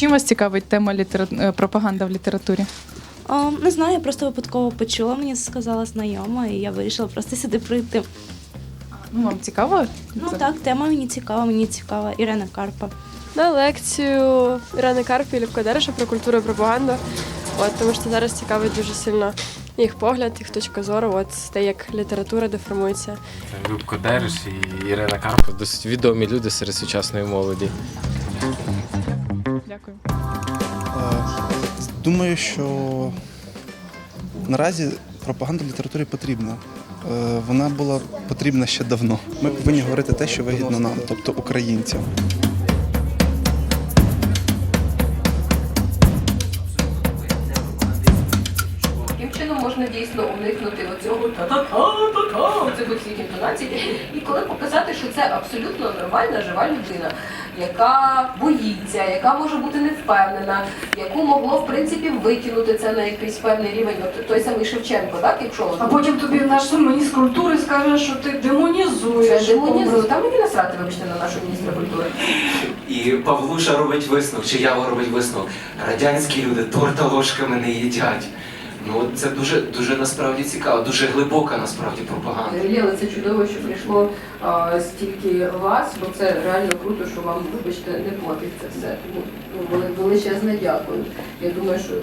Чим вас цікавить тема літера... Е, пропаганда в літературі? О, не знаю, я просто випадково почула, мені сказала знайома, і я вирішила просто сюди прийти. Ну, вам цікаво? Ну Це? так, тема мені цікава, мені цікава. Ірина Карпа. На лекцію Ірини Карпі і Левка Дереша про культуру і пропаганду. От, тому що зараз цікавить дуже сильно їх погляд, їх точка зору, от те, як література деформується. Любко Дереш і Ірина Карпов досить відомі люди серед сучасної молоді. Дякую. Е, Думаю, що наразі пропаганда в літературі потрібна. Е, Вона була потрібна ще давно. Ми повинні говорити те, що вигідно нам, тобто українцям. Дійсно уникнути оцього та-та-та-та-та, оцих всіх інтонацій. І коли показати, що це абсолютно нормальна жива людина, яка боїться, яка може бути невпевнена, яку могло в принципі викинути це на якийсь певний рівень. От той самий Шевченко, так, якщо А потім тобі наш міністр культури скаже, що ти демонізуєш. це демонізує, там мені насрати, вибачте, на нашого міністра культури. І Павлуша робить висновок, чи Ява робить висновок. Радянські люди торта ложками не їдять. Ну це дуже дуже насправді цікаво, дуже глибока насправді пропаганда. Лєла, це чудово, що прийшло а, стільки вас, бо це реально круто, що вам, вибачте, не платить це все. Тому ну, величезне дякую. Я думаю, що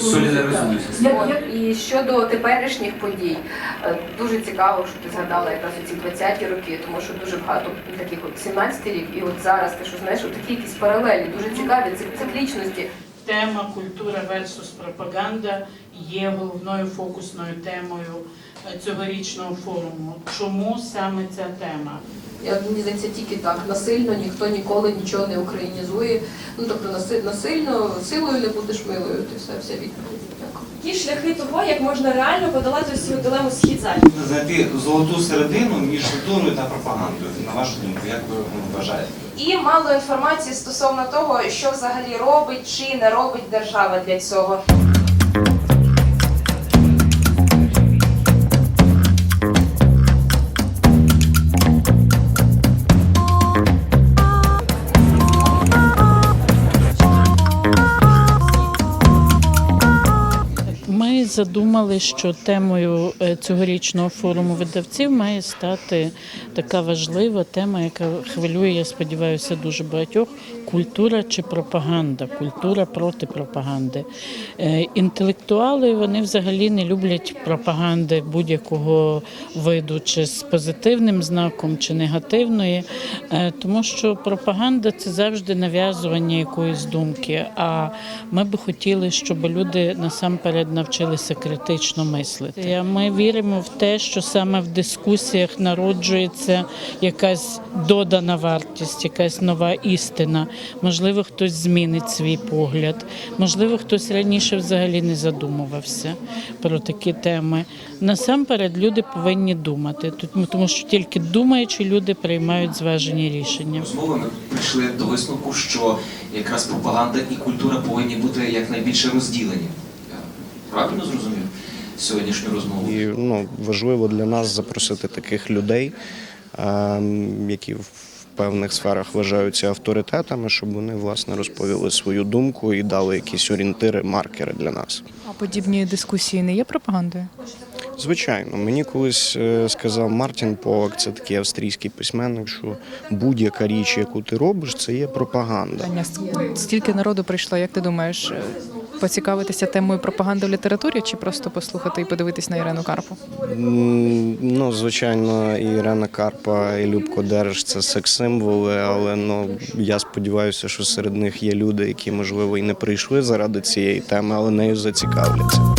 солідаризуюся Я- От, я- І щодо теперішніх подій, е, дуже цикаво, що ти згадала якраз ці 20-ті роки, тому що дуже багато таких от 17-й рік, і от зараз ти що знаєш, от такі якісь паралелі, дуже цікаві, цик- циклічності. Тема культура versus пропаганда є головною фокусною темою е, цьогорічного форуму. Чому саме ця тема? Я мені здається, тільки так насильно ніхто ніколи нічого не українізує. Ну тобто наси- насильно силою не будеш милою. Ти все, вся відповідь. Дякую. Які шляхи того, як можна реально подолати цю дилему схід-захід? знайти золоту середину між культурою та пропагандою. На вашу думку, як ви вважаєте? І мало інформації стосовно того, що взагалі робить чи не робить держава для цього. Задумали, що темою е, цьогорічного форуму видавців має стати така важлива тема, яка хвилює, я сподіваюся, дуже багатьох культура чи пропаганда, культура проти пропаганди. Е, Інтелектуали вони взагалі не люблять пропаганди будь-якого виду, чи з позитивним знаком, чи негативної, е, тому що пропаганда це завжди нав'язування якоїсь думки. А ми би хотіли, щоб люди насамперед навчилися критично мислити. Ми віримо в те, що саме в дискусіях народжується якась додана вартість, якась нова істина. Можливо, хтось змінить свій погляд, можливо, хтось раніше взагалі не задумувався про такі теми. Насамперед люди повинні думати, Тут- тому що тільки думаючи люди приймають зважені рішення. Ми прийшли до висновку, що якраз пропаганда і культура повинні бути якнайбільше розділені. Правильно зрозумів сьогоднішню розмову? І ну, важливо для нас запросити таких людей, які в певних сферах вважаються авторитетами, щоб вони власне розповіли свою думку і дали якісь орієнтири, маркери для нас. А подібні дискусії не є пропагандою? Звичайно, мені колись е, сказав Мартін Полак, це такий австрійський письменник, що будь-яка річ, яку ти робиш, це є пропаганда. Стільки народу прийшло. Як ти думаєш, е, поцікавитися темою пропаганди в літературі чи просто послухати і подивитись на Ірину Карпу? Ну, звичайно, і Ірена Карпа, і Любко Держ це секс-символи, але ну я сподіваюся, що серед них є люди, які можливо і не прийшли заради цієї теми, але нею зацікавляться.